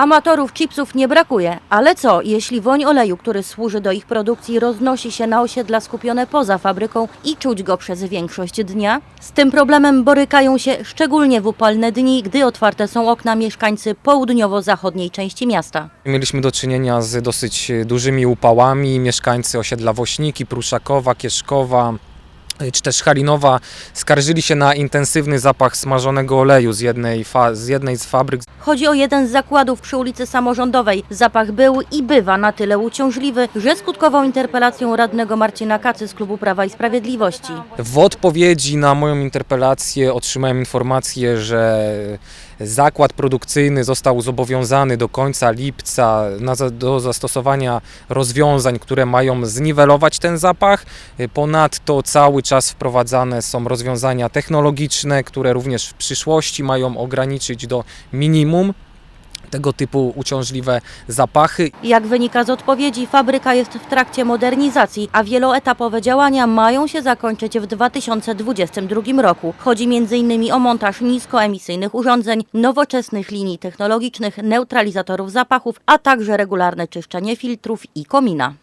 Amatorów chipsów nie brakuje, ale co, jeśli woń oleju, który służy do ich produkcji, roznosi się na osiedla skupione poza fabryką i czuć go przez większość dnia? Z tym problemem borykają się szczególnie w upalne dni, gdy otwarte są okna mieszkańcy południowo-zachodniej części miasta. Mieliśmy do czynienia z dosyć dużymi upałami. Mieszkańcy osiedla Wośniki, Pruszakowa, Kieszkowa czy też Halinowa skarżyli się na intensywny zapach smażonego oleju z jednej, z, jednej z fabryk. Chodzi o jeden z zakładów przy ulicy Samorządowej. Zapach był i bywa na tyle uciążliwy, że skutkował interpelacją radnego Marcina Kacy z klubu Prawa i Sprawiedliwości. W odpowiedzi na moją interpelację otrzymałem informację, że zakład produkcyjny został zobowiązany do końca lipca na, do zastosowania rozwiązań, które mają zniwelować ten zapach. Ponadto cały czas wprowadzane są rozwiązania technologiczne, które również w przyszłości mają ograniczyć do minimum tego typu uciążliwe zapachy. Jak wynika z odpowiedzi, fabryka jest w trakcie modernizacji, a wieloetapowe działania mają się zakończyć w 2022 roku. Chodzi m.in. o montaż niskoemisyjnych urządzeń, nowoczesnych linii technologicznych, neutralizatorów zapachów, a także regularne czyszczenie filtrów i komina.